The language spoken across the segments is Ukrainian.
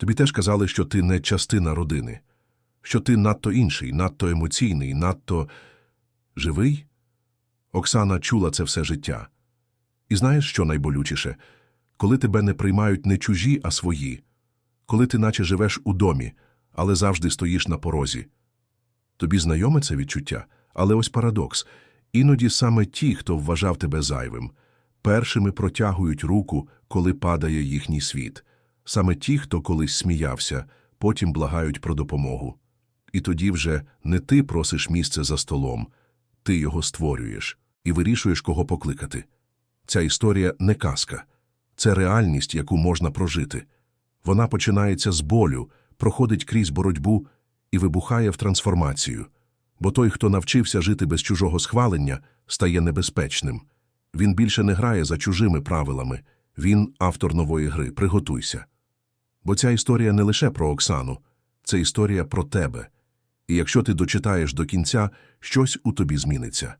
Тобі теж казали, що ти не частина родини, що ти надто інший, надто емоційний, надто живий? Оксана чула це все життя. І знаєш, що найболючіше? Коли тебе не приймають не чужі, а свої, коли ти наче живеш у домі, але завжди стоїш на порозі. Тобі знайоме це відчуття, але ось парадокс. Іноді саме ті, хто вважав тебе зайвим, першими протягують руку, коли падає їхній світ. Саме ті, хто колись сміявся, потім благають про допомогу. І тоді вже не ти просиш місце за столом, ти його створюєш і вирішуєш, кого покликати. Ця історія не казка, це реальність, яку можна прожити. Вона починається з болю, проходить крізь боротьбу і вибухає в трансформацію. Бо той, хто навчився жити без чужого схвалення, стає небезпечним. Він більше не грає за чужими правилами, він автор нової гри. Приготуйся. Бо ця історія не лише про Оксану, це історія про тебе. І якщо ти дочитаєш до кінця, щось у тобі зміниться.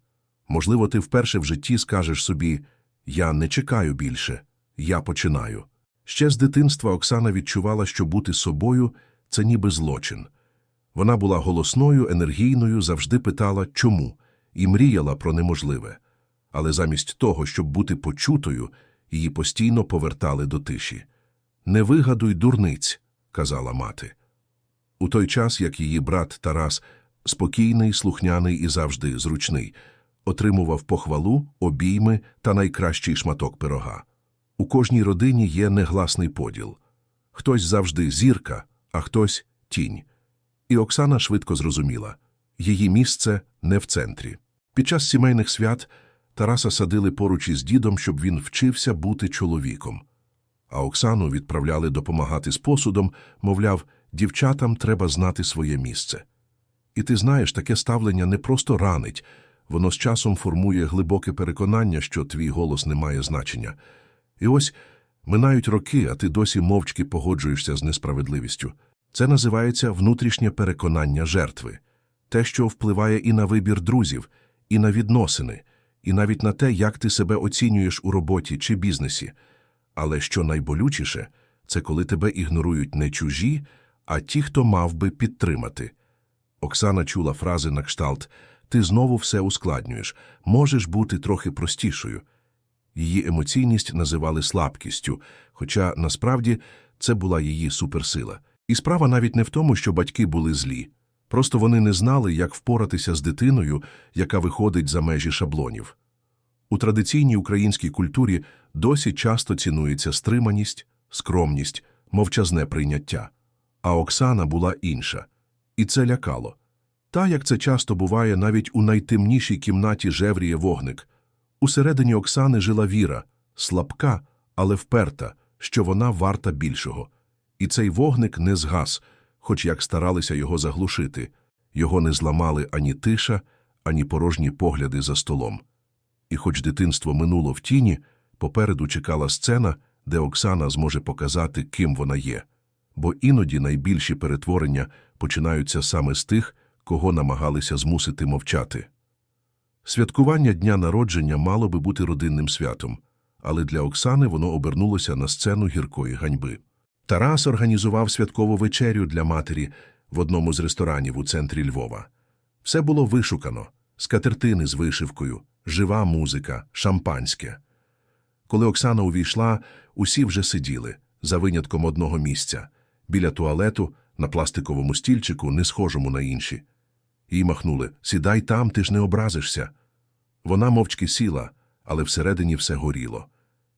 Можливо, ти вперше в житті скажеш собі Я не чекаю більше, я починаю. Ще з дитинства Оксана відчувала, що бути собою це ніби злочин. Вона була голосною, енергійною, завжди питала чому, і мріяла про неможливе. Але замість того, щоб бути почутою, її постійно повертали до тиші. Не вигадуй дурниць, казала мати. У той час, як її брат Тарас, спокійний, слухняний і завжди зручний, отримував похвалу, обійми та найкращий шматок пирога. У кожній родині є негласний поділ. Хтось завжди зірка, а хтось тінь. І Оксана швидко зрозуміла – її місце не в центрі. Під час сімейних свят Тараса садили поруч із дідом, щоб він вчився бути чоловіком. А Оксану відправляли допомагати з посудом, мовляв, дівчатам треба знати своє місце. І ти знаєш, таке ставлення не просто ранить, воно з часом формує глибоке переконання, що твій голос не має значення. І ось минають роки, а ти досі мовчки погоджуєшся з несправедливістю. Це називається внутрішнє переконання жертви, те, що впливає і на вибір друзів, і на відносини, і навіть на те, як ти себе оцінюєш у роботі чи бізнесі. Але що найболючіше, це коли тебе ігнорують не чужі, а ті, хто мав би підтримати. Оксана чула фрази на кшталт «Ти знову все ускладнюєш, можеш бути трохи простішою». Її емоційність називали слабкістю, хоча насправді це була її суперсила. І справа навіть не в тому, що батьки були злі. Просто вони не знали, як впоратися з дитиною, яка виходить за межі шаблонів. У традиційній українській культурі досі часто цінується стриманість, скромність, мовчазне прийняття. А Оксана була інша. І це лякало. Та, як це часто буває, навіть у найтемнішій кімнаті жевріє вогник. Усередині Оксани жила віра, слабка, але вперта, що вона варта більшого. І цей вогник не згас, хоч як старалися його заглушити. Його не зламали ані тиша, ані порожні погляди за столом. І хоч дитинство минуло в тіні, попереду чекала сцена, де Оксана зможе показати, ким вона є. Бо іноді найбільші перетворення починаються саме з тих, кого намагалися змусити мовчати. Святкування дня народження мало би бути родинним святом, але для Оксани воно обернулося на сцену гіркої ганьби. Тарас організував святкову вечерю для матері в одному з ресторанів у центрі Львова. Все було вишукано, скатертини з вишивкою, жива музика, шампанське. Коли Оксана увійшла, усі вже сиділи, за винятком одного місця, біля туалету, на пластиковому стільчику, не схожому на інші. Їй махнули «Сідай там, ти ж не образишся». Вона мовчки сіла, але всередині все горіло.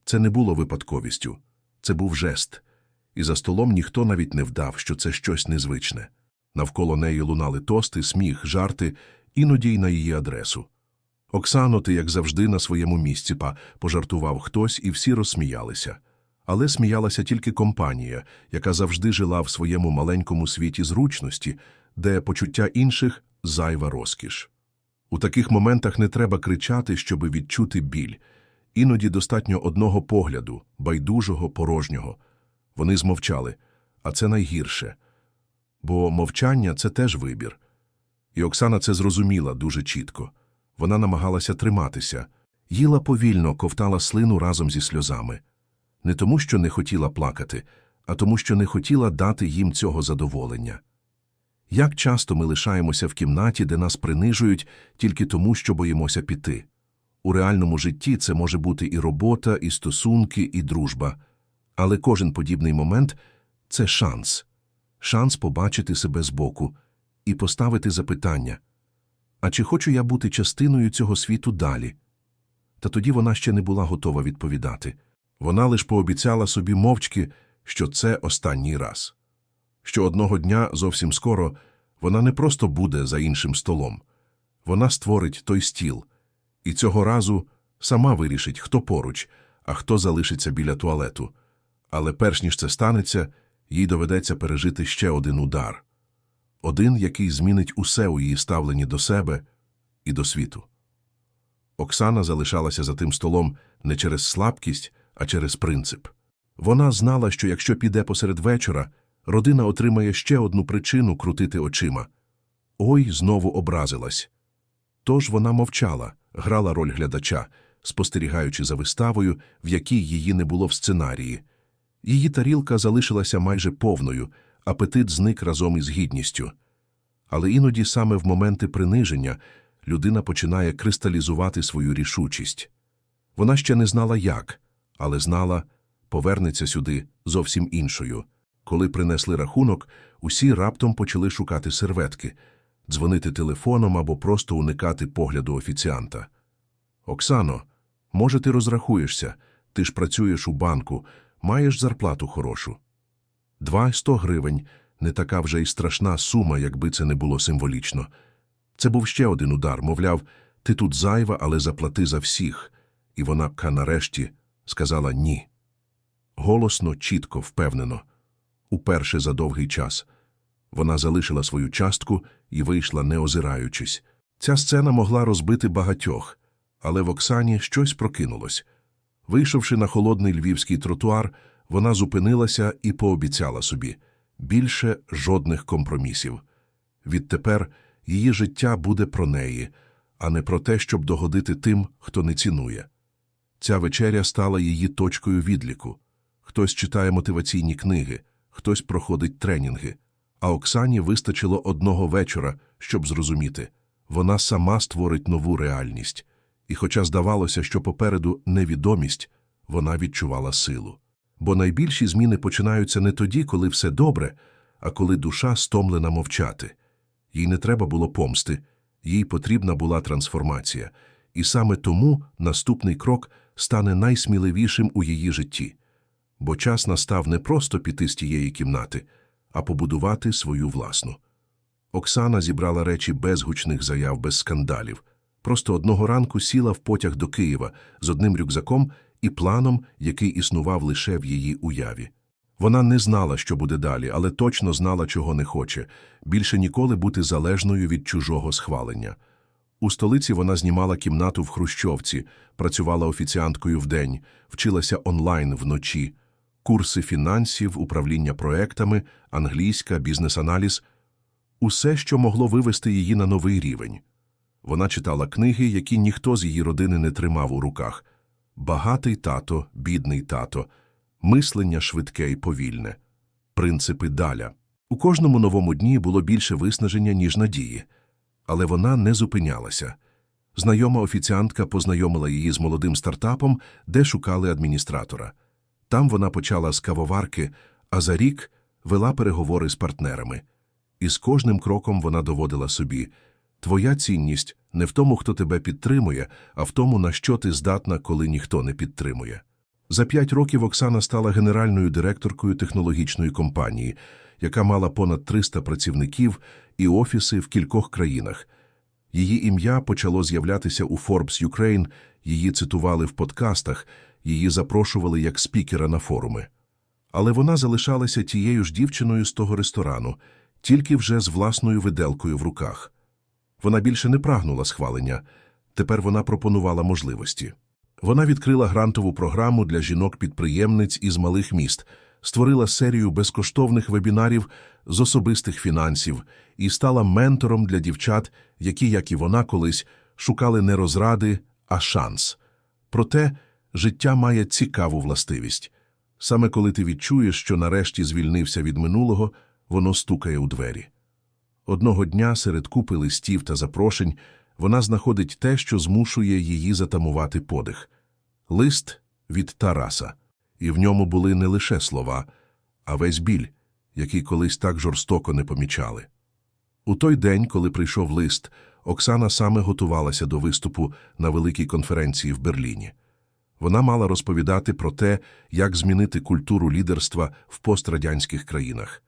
Це не було випадковістю, це був жест. І за столом ніхто навіть не вдав, що це щось незвичне. Навколо неї лунали тости, сміх, жарти, іноді й на її адресу. Оксано, ти, як завжди, на своєму місці, па, пожартував хтось, і всі розсміялися. Але сміялася тільки компанія, яка завжди жила в своєму маленькому світі зручності, де почуття інших зайва розкіш. У таких моментах не треба кричати, щоби відчути біль. Іноді достатньо одного погляду, байдужого, порожнього. Вони змовчали, а це найгірше. Бо мовчання це теж вибір. І Оксана це зрозуміла дуже чітко. Вона намагалася триматися, їла повільно, ковтала слину разом зі сльозами. Не тому, що не хотіла плакати, а тому, що не хотіла дати їм цього задоволення. Як часто ми лишаємося в кімнаті, де нас принижують тільки тому, що боїмося піти? У реальному житті це може бути і робота, і стосунки, і дружба. Але кожен подібний момент це шанс. Шанс побачити себе збоку і поставити запитання. А чи хочу я бути частиною цього світу далі? Та тоді вона ще не була готова відповідати. Вона лиш пообіцяла собі мовчки, що це останній раз. Що одного дня зовсім скоро вона не просто буде за іншим столом. Вона створить той стіл. І цього разу сама вирішить, хто поруч, а хто залишиться біля туалету. Але перш ніж це станеться, їй доведеться пережити ще один удар. Один, який змінить усе у її ставленні до себе і до світу. Оксана залишалася за тим столом не через слабкість, а через принцип. Вона знала, що якщо піде посеред вечора, родина отримає ще одну причину крутити очима. Ой, знову образилась. Тож вона мовчала, грала роль глядача, спостерігаючи за виставою, в якій її не було в сценарії. Її тарілка залишилася майже повною, апетит зник разом із гідністю. Але іноді саме в моменти приниження людина починає кристалізувати свою рішучість. Вона ще не знала як, але знала, повернеться сюди зовсім іншою. Коли принесли рахунок, усі раптом почали шукати серветки, дзвонити телефоном або просто уникати погляду офіціанта. Оксано, може, ти розрахуєшся, ти ж працюєш у банку, маєш зарплату хорошу. Два сто гривень не така вже й страшна сума, якби це не було символічно. Це був ще один удар, мовляв, ти тут зайва, але заплати за всіх. І вона ка нарешті сказала ні. Голосно, чітко, впевнено. Уперше за довгий час. Вона залишила свою частку і вийшла, не озираючись. Ця сцена могла розбити багатьох, але в Оксані щось прокинулось. Вийшовши на холодний львівський тротуар, вона зупинилася і пообіцяла собі більше жодних компромісів. Відтепер її життя буде про неї, а не про те, щоб догодити тим, хто не цінує. Ця вечеря стала її точкою відліку. Хтось читає мотиваційні книги, хтось проходить тренінги. А Оксані вистачило одного вечора, щоб зрозуміти вона сама створить нову реальність. І, хоча здавалося, що попереду невідомість, вона відчувала силу. Бо найбільші зміни починаються не тоді, коли все добре, а коли душа стомлена мовчати. Їй не треба було помсти, їй потрібна була трансформація. І саме тому наступний крок стане найсміливішим у її житті. Бо час настав не просто піти з тієї кімнати, а побудувати свою власну. Оксана зібрала речі без гучних заяв, без скандалів. Просто одного ранку сіла в потяг до Києва з одним рюкзаком і планом, який існував лише в її уяві. Вона не знала, що буде далі, але точно знала, чого не хоче більше ніколи бути залежною від чужого схвалення. У столиці вона знімала кімнату в Хрущовці, працювала офіціанткою вдень, вчилася онлайн вночі, курси фінансів, управління проектами, англійська, бізнес-аналіз усе, що могло вивести її на новий рівень. Вона читала книги, які ніхто з її родини не тримав у руках багатий тато, бідний тато, мислення швидке і повільне, принципи даля. У кожному новому дні було більше виснаження, ніж надії. Але вона не зупинялася. Знайома офіціантка познайомила її з молодим стартапом, де шукали адміністратора. Там вона почала з кавоварки, а за рік вела переговори з партнерами. І з кожним кроком вона доводила собі твоя цінність не в тому, хто тебе підтримує, а в тому, на що ти здатна, коли ніхто не підтримує. За п'ять років Оксана стала генеральною директоркою технологічної компанії, яка мала понад 300 працівників і офіси в кількох країнах. Її ім'я почало з'являтися у Forbes Ukraine, її цитували в подкастах, її запрошували як спікера на форуми. Але вона залишалася тією ж дівчиною з того ресторану, тільки вже з власною виделкою в руках. Вона більше не прагнула схвалення, тепер вона пропонувала можливості. Вона відкрила грантову програму для жінок-підприємниць із малих міст, створила серію безкоштовних вебінарів з особистих фінансів і стала ментором для дівчат, які, як і вона колись, шукали не розради, а шанс. Проте життя має цікаву властивість. Саме коли ти відчуєш, що нарешті звільнився від минулого, воно стукає у двері. Одного дня серед купи листів та запрошень вона знаходить те, що змушує її затамувати подих. Лист від Тараса. І в ньому були не лише слова, а весь біль, який колись так жорстоко не помічали. У той день, коли прийшов лист, Оксана саме готувалася до виступу на великій конференції в Берліні. Вона мала розповідати про те, як змінити культуру лідерства в пострадянських країнах.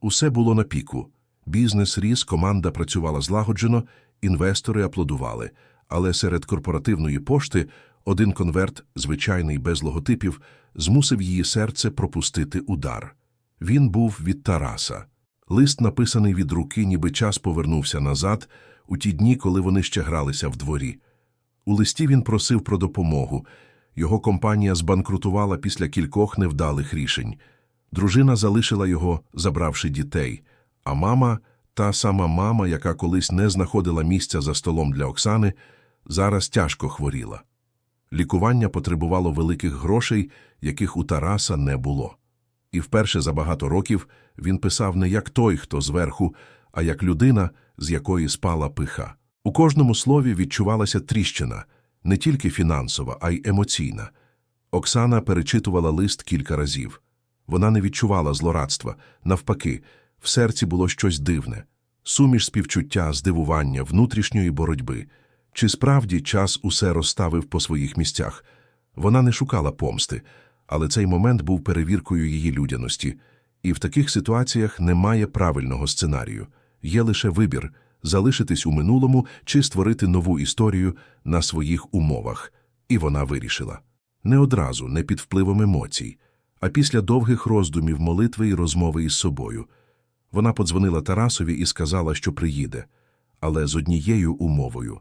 Усе було на піку. Бізнес ріс, команда працювала злагоджено, інвестори аплодували, але серед корпоративної пошти один конверт, звичайний без логотипів, змусив її серце пропустити удар. Він був від Тараса. Лист, написаний від руки, ніби час повернувся назад, у ті дні, коли вони ще гралися в дворі. У листі він просив про допомогу. Його компанія збанкрутувала після кількох невдалих рішень. Дружина залишила його, забравши дітей, а мама, та сама мама, яка колись не знаходила місця за столом для Оксани, зараз тяжко хворіла. Лікування потребувало великих грошей, яких у Тараса не було. І вперше за багато років він писав не як той, хто зверху, а як людина, з якої спала пиха. У кожному слові відчувалася тріщина, не тільки фінансова, а й емоційна. Оксана перечитувала лист кілька разів. Вона не відчувала злорадства, навпаки, в серці було щось дивне, суміш співчуття, здивування, внутрішньої боротьби. Чи справді час усе розставив по своїх місцях? Вона не шукала помсти, але цей момент був перевіркою її людяності, і в таких ситуаціях немає правильного сценарію. Є лише вибір залишитись у минулому чи створити нову історію на своїх умовах. І вона вирішила. Не одразу, не під впливом емоцій, а після довгих роздумів, молитви і розмови із собою. Вона подзвонила Тарасові і сказала, що приїде, але з однією умовою.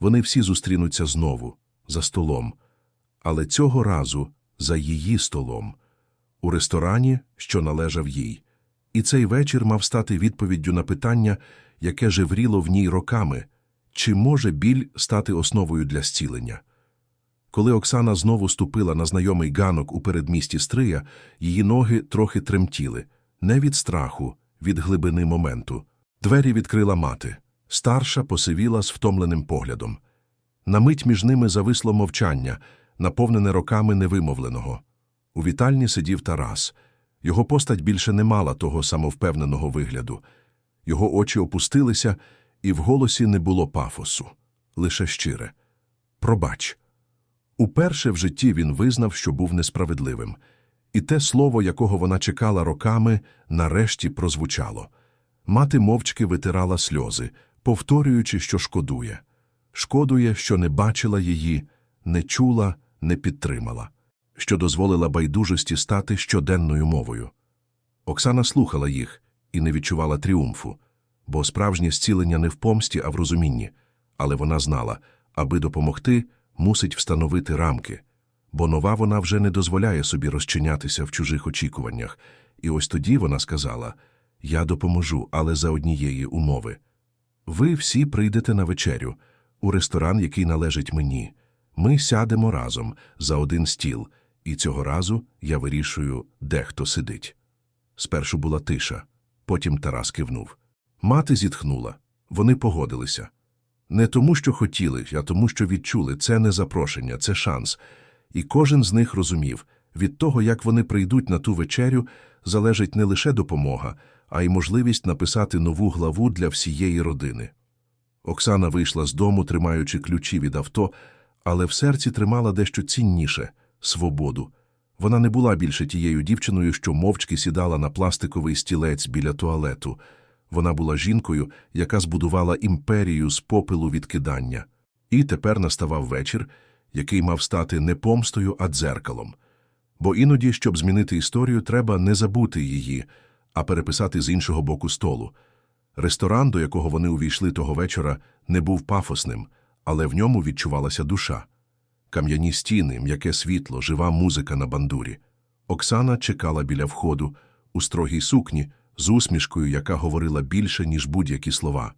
Вони всі зустрінуться знову, за столом, але цього разу за її столом, у ресторані, що належав їй. І цей вечір мав стати відповіддю на питання, яке живріло в ній роками, чи може біль стати основою для зцілення. Коли Оксана знову ступила на знайомий ганок у передмісті Стрия, її ноги трохи тремтіли, не від страху, від глибини моменту. Двері відкрила мати. Старша посивіла з втомленим поглядом. На мить між ними зависло мовчання, наповнене роками невимовленого. У вітальні сидів Тарас. Його постать більше не мала того самовпевненого вигляду. Його очі опустилися, і в голосі не було пафосу, лише щире. Пробач. Уперше в житті він визнав, що був несправедливим, і те слово, якого вона чекала роками, нарешті прозвучало. Мати мовчки витирала сльози, повторюючи, що шкодує. Шкодує, що не бачила її, не чула, не підтримала, що дозволила байдужості стати щоденною мовою. Оксана слухала їх і не відчувала тріумфу, бо справжнє зцілення не в помсті, а в розумінні. Але вона знала, аби допомогти, мусить встановити рамки, бо нова вона вже не дозволяє собі розчинятися в чужих очікуваннях. І ось тоді вона сказала Я допоможу, але за однієї умови. Ви всі прийдете на вечерю, у ресторан, який належить мені. Ми сядемо разом за один стіл, і цього разу я вирішую, де хто сидить. Спершу була тиша, потім Тарас кивнув. Мати зітхнула. Вони погодилися. Не тому, що хотіли, а тому, що відчули це не запрошення, це шанс. І кожен з них розумів від того, як вони прийдуть на ту вечерю, залежить не лише допомога, а й можливість написати нову главу для всієї родини. Оксана вийшла з дому, тримаючи ключі від авто, але в серці тримала дещо цінніше свободу. Вона не була більше тією дівчиною, що мовчки сідала на пластиковий стілець біля туалету. Вона була жінкою, яка збудувала імперію з попелу відкидання. І тепер наставав вечір, який мав стати не помстою, а дзеркалом. Бо іноді, щоб змінити історію, треба не забути її, а переписати з іншого боку столу. Ресторан, до якого вони увійшли того вечора, не був пафосним, але в ньому відчувалася душа. Кам'яні стіни, м'яке світло, жива музика на бандурі. Оксана чекала біля входу, у строгій сукні, з усмішкою, яка говорила більше, ніж будь-які слова.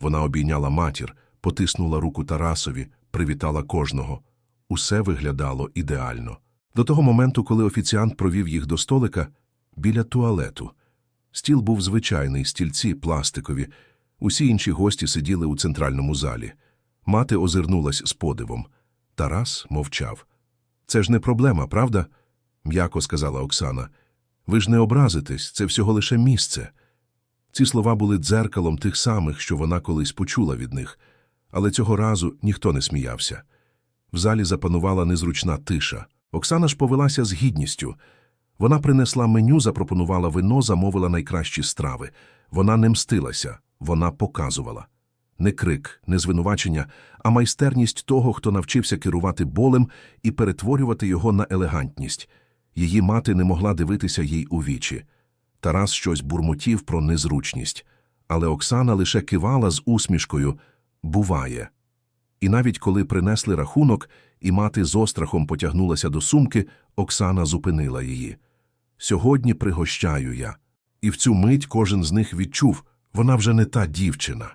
Вона обійняла матір, потиснула руку Тарасові, привітала кожного. Усе виглядало ідеально. До того моменту, коли офіціант провів їх до столика біля туалету. Стіл був звичайний, стільці пластикові. Усі інші гості сиділи у центральному залі. Мати озирнулась з подивом. Тарас мовчав. Це ж не проблема, правда? м'яко сказала Оксана. Ви ж не образитесь, це всього лише місце. Ці слова були дзеркалом тих самих, що вона колись почула від них, але цього разу ніхто не сміявся. В залі запанувала незручна тиша. Оксана ж повелася з гідністю. Вона принесла меню, запропонувала вино, замовила найкращі страви. Вона не мстилася, вона показувала. Не крик, не звинувачення, а майстерність того, хто навчився керувати болем і перетворювати його на елегантність. Її мати не могла дивитися їй у вічі. Тарас щось бурмотів про незручність, але Оксана лише кивала з усмішкою «буває». І навіть коли принесли рахунок, і мати з острахом потягнулася до сумки, Оксана зупинила її. Сьогодні пригощаю я. І в цю мить кожен з них відчув, вона вже не та дівчина.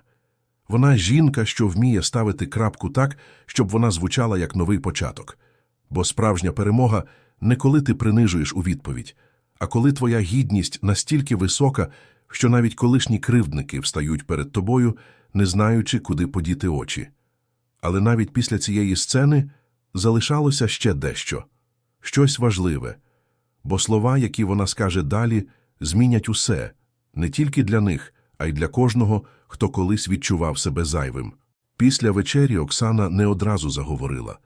Вона жінка, що вміє ставити крапку так, щоб вона звучала як новий початок. Бо справжня перемога не коли ти принижуєш у відповідь, а коли твоя гідність настільки висока, що навіть колишні кривдники встають перед тобою, не знаючи, куди подіти очі. Але навіть після цієї сцени залишалося ще дещо, щось важливе, бо слова, які вона скаже далі, змінять усе, не тільки для них, а й для кожного, хто колись відчував себе зайвим. Після вечері Оксана не одразу заговорила.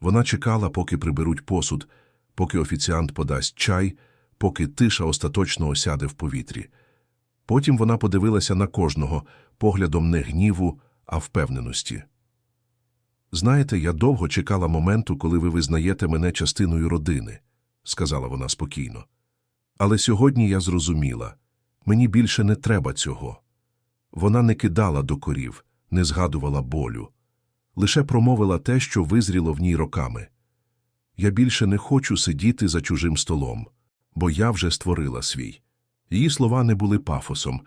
Вона чекала, поки приберуть посуд, поки офіціант подасть чай, поки тиша остаточно осяде в повітрі. Потім вона подивилася на кожного поглядом не гніву, а впевненості. Знаєте, я довго чекала моменту, коли ви визнаєте мене частиною родини, сказала вона спокійно. Але сьогодні я зрозуміла мені більше не треба цього. Вона не кидала докорів, не згадувала болю, лише промовила те, що визріло в ній роками. Я більше не хочу сидіти за чужим столом, бо я вже створила свій. Її слова не були пафосом,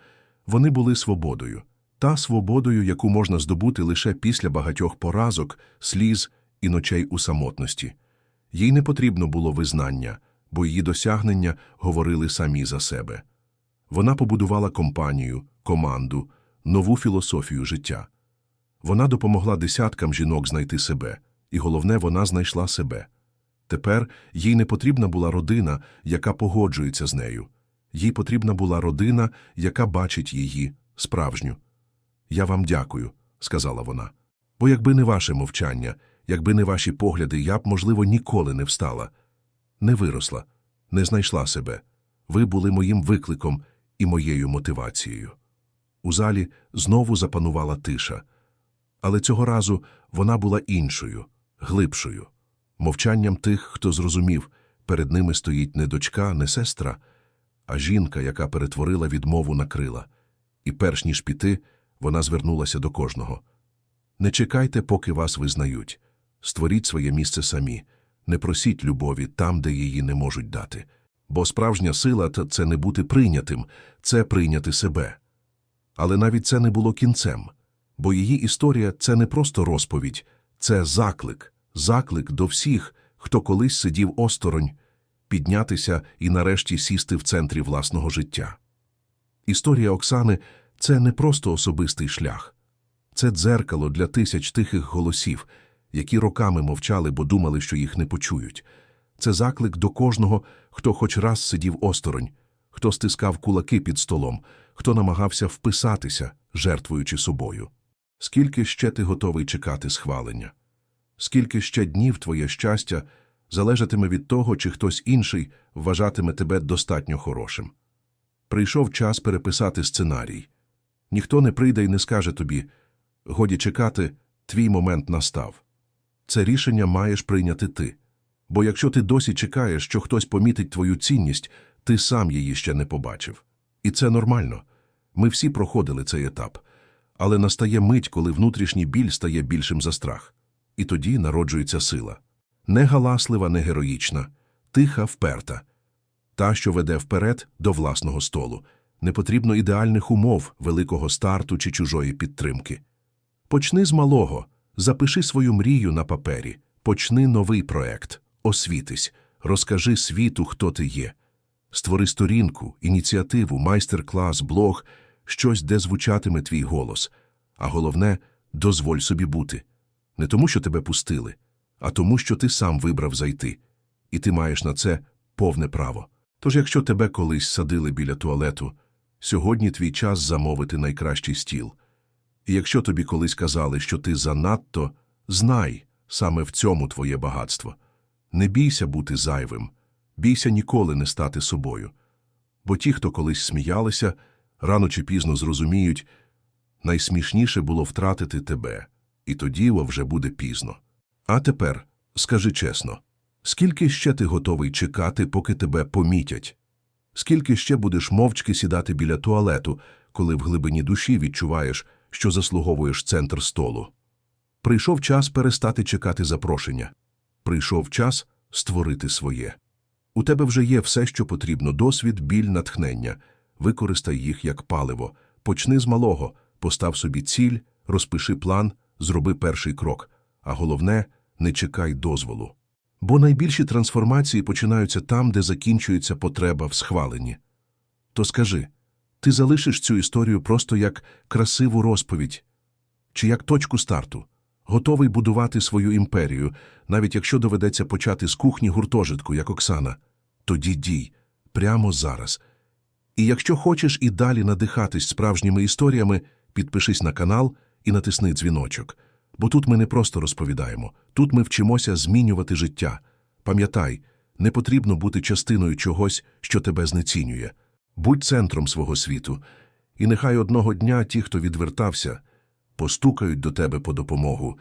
вони були свободою, та свободою, яку можна здобути лише після багатьох поразок, сліз і ночей у самотності. Їй не потрібно було визнання, бо її досягнення говорили самі за себе. Вона побудувала компанію, команду, нову філософію життя. Вона допомогла десяткам жінок знайти себе, і головне, вона знайшла себе. Тепер їй не потрібна була родина, яка погоджується з нею. Їй потрібна була родина, яка бачить її справжню. Я вам дякую, сказала вона. Бо якби не ваше мовчання, якби не ваші погляди, я б, можливо, ніколи не встала. Не виросла, не знайшла себе. Ви були моїм викликом і моєю мотивацією. У залі знову запанувала тиша. Але цього разу вона була іншою, глибшою. Мовчанням тих, хто зрозумів, перед ними стоїть не дочка, не сестра, а жінка, яка перетворила відмову на крила. І перш ніж піти, вона звернулася до кожного. Не чекайте, поки вас визнають. Створіть своє місце самі. Не просіть любові там, де її не можуть дати. Бо справжня сила – це не бути прийнятим, це прийняти себе. Але навіть це не було кінцем. Бо її історія – це не просто розповідь, це заклик, заклик до всіх, хто колись сидів осторонь, піднятися і нарешті сісти в центрі власного життя. Історія Оксани – це не просто особистий шлях. Це дзеркало для тисяч тихих голосів, які роками мовчали, бо думали, що їх не почують. Це заклик до кожного, хто хоч раз сидів осторонь, хто стискав кулаки під столом, хто намагався вписатися, жертвуючи собою. Скільки ще ти готовий чекати схвалення? Скільки ще днів твоє щастя залежатиме від того, чи хтось інший вважатиме тебе достатньо хорошим? Прийшов час переписати сценарій. Ніхто не прийде і не скаже тобі годі чекати, твій момент настав. Це рішення маєш прийняти ти. Бо якщо ти досі чекаєш, що хтось помітить твою цінність, ти сам її ще не побачив. І це нормально. Ми всі проходили цей етап. Але настає мить, коли внутрішній біль стає більшим за страх. І тоді народжується сила. Не галаслива, не героїчна, тиха, вперта. Та, що веде вперед до власного столу. Не потрібно ідеальних умов, великого старту чи чужої підтримки. Почни з малого, запиши свою мрію на папері, почни новий проект, освітись, Розкажи світу, хто ти є. Створи сторінку, ініціативу, майстер-клас, блог, щось, де звучатиме твій голос. А головне, дозволь собі бути. Не тому, що тебе пустили, а тому, що ти сам вибрав зайти. І ти маєш на це повне право. Тож, якщо тебе колись садили біля туалету, сьогодні твій час замовити найкращий стіл. І якщо тобі колись казали, що ти занадто, знай, саме в цьому твоє багатство. Не бійся бути зайвим, бійся ніколи не стати собою. Бо ті, хто колись сміялися, рано чи пізно зрозуміють, найсмішніше було втратити тебе, і тоді вже буде пізно. А тепер, скажи чесно, скільки ще ти готовий чекати, поки тебе помітять? Скільки ще будеш мовчки сідати біля туалету, коли в глибині душі відчуваєш, що заслуговуєш центр столу? Прийшов час перестати чекати запрошення. Прийшов час створити своє. У тебе вже є все, що потрібно досвід, біль, натхнення. Використай їх як паливо. Почни з малого, постав собі ціль, розпиши план, зроби перший крок. А головне не чекай дозволу. Бо найбільші трансформації починаються там, де закінчується потреба в схваленні. То скажи, ти залишиш цю історію просто як красиву розповідь чи як точку старту, готовий будувати свою імперію, навіть якщо доведеться почати з кухні гуртожитку, як Оксана. Тоді дій прямо зараз. І якщо хочеш і далі надихатись справжніми історіями, підпишись на канал і натисни дзвіночок. Бо тут ми не просто розповідаємо, тут ми вчимося змінювати життя. Пам'ятай, не потрібно бути частиною чогось, що тебе знецінює. Будь центром свого світу, і нехай одного дня ті, хто відвертався, постукають до тебе по допомогу